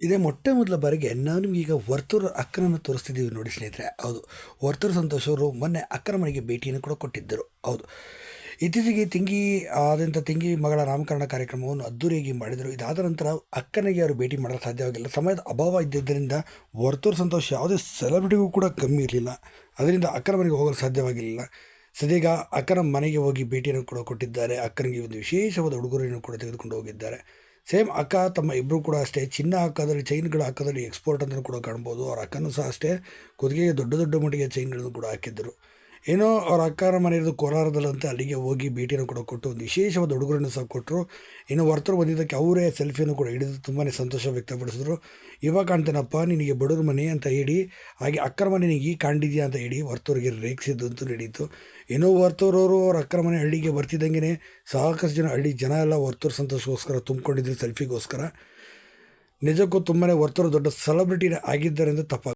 ಇದೇ ಮೊಟ್ಟೆ ಮೊದಲ ಬಾರಿಗೆ ನಾವು ನಿಮ್ಗೆ ಈಗ ವರ್ತೂರು ಅಕ್ಕನನ್ನು ತೋರಿಸ್ತಿದ್ದೀವಿ ನೋಡಿ ಸ್ನೇಹಿತರೆ. ಹೌದು, ವರ್ತೂರು ಸಂತೋಷ್ ಅವರು ಮೊನ್ನೆ ಅಕ್ಕನ ಮನೆಗೆ ಭೇಟಿಯನ್ನು ಕೂಡ ಕೊಟ್ಟಿದ್ದರು. ಹೌದು, ಇತ್ತೀಚೆಗೆ ತಿಂಗಿ ಆದಂಥ ತಿಂಗಿ ಮಗಳ ನಾಮಕರಣ ಕಾರ್ಯಕ್ರಮವನ್ನು ಅದ್ದೂರಿಯಾಗಿ ಮಾಡಿದರು. ಇದಾದ ನಂತರ ಅಕ್ಕನಿಗೆ ಅವರು ಭೇಟಿ ಮಾಡಲು ಸಾಧ್ಯವಾಗಿಲ್ಲ ಸಮಯದ ಅಭಾವ ಇದ್ದಿದ್ದರಿಂದ ವರ್ತೂರು ಸಂತೋಷ್ ಯಾವುದೇ ಸೆಲೆಬ್ರಿಟಿಗೂ ಕೂಡ ಕಮ್ಮಿ ಇರಲಿಲ್ಲ. ಅದರಿಂದ ಅಕ್ಕನ ಮನೆಗೆ ಹೋಗಲು ಸಾಧ್ಯವಾಗಿರಲಿಲ್ಲ. ಸದೀಗ ಅಕ್ಕನ ಮನೆಗೆ ಹೋಗಿ ಭೇಟಿಯನ್ನು ಕೂಡ ಕೊಟ್ಟಿದ್ದಾರೆ. ಅಕ್ಕನಿಗೆ ಒಂದು ವಿಶೇಷವಾದ ಉಡುಗೊರೆಯನ್ನು ಕೂಡ ತೆಗೆದುಕೊಂಡು ಹೋಗಿದ್ದಾರೆ. ಸೇಮ್ ಅಕ್ಕ ತಮ್ಮ ಇಬ್ಬರು ಕೂಡ ಅಷ್ಟೇ, ಚಿನ್ನ ಹಾಕೋದ್ರಲ್ಲಿ ಚೈನ್ಗಳು ಹಾಕೋದ್ರಲ್ಲಿ ಎಕ್ಸ್ಪೋರ್ಟ್ ಅಂತಲೂ ಕೂಡ ಕಾಣ್ಬೋದು. ಅವ್ರ ಅಕ್ಕನೂ ಸಹ ಅಷ್ಟೇ ಕುದುಗೆಗೆ ದೊಡ್ಡ ದೊಡ್ಡ ಮಟ್ಟಿಗೆ ಚೈನ್ಗಳನ್ನು ಕೂಡ ಹಾಕಿದ್ದರು. ಏನೋ ಅವ್ರ ಅಕ್ಕಾರ ಮನೆ ಇರೋದು ಕೋಲಾರದಲ್ಲಂತೆ ಅಲ್ಲಿಗೆ ಹೋಗಿ ಭೇಟಿಯನ್ನು ಕೂಡ ಕೊಟ್ಟು ಒಂದು ವಿಶೇಷವಾದ ಉಡುಗೊರೆಯನ್ನು ಸಹ ಕೊಟ್ಟರು. ಇನ್ನು ವರ್ತರು ಬಂದಿದ್ದಕ್ಕೆ ಅವರೇ ಸೆಲ್ಫಿಯನ್ನು ಕೂಡ ಹಿಡಿದು ತುಂಬಾ ಸಂತೋಷ ವ್ಯಕ್ತಪಡಿಸಿದ್ರು. ಇವಾಗ ಕಾಣ್ತೇನಪ್ಪ, ನಿನಗೆ ಬಡವ್ರ ಮನೆ ಅಂತ ಹೇಳಿ, ಹಾಗೆ ಅಕ್ಕರ ಮನೆ ನಿನಗೆ ಈಗ ಕಾಣಿದ್ಯಾ ಅಂತ ಹೇಳಿ ವರ್ತೂರಿಗೆ ರೇಗಿಸಿದ್ದು ಅಂತೂ ನಡೀತು ಏನೋ ವರ್ತೂರವರು ಅವ್ರ ಅಕ್ಕರ ಮನೆ ಹಳ್ಳಿಗೆ ಬರ್ತಿದ್ದಂಗೆ ಸಾಕಷ್ಟು ಜನ ಹಳ್ಳಿ ಜನ ಎಲ್ಲ ವರ್ತೂರು ಸಂತೋಷಕ್ಕೋಸ್ಕರ ತುಂಬಿಕೊಂಡಿದ್ರು ಸೆಲ್ಫಿಗೋಸ್ಕರ. ನಿಜಕ್ಕೂ ತುಂಬಾ ವರ್ತೂರು ದೊಡ್ಡ ಸೆಲೆಬ್ರಿಟಿ ಆಗಿದ್ದರಿಂದ ತಪ್ಪ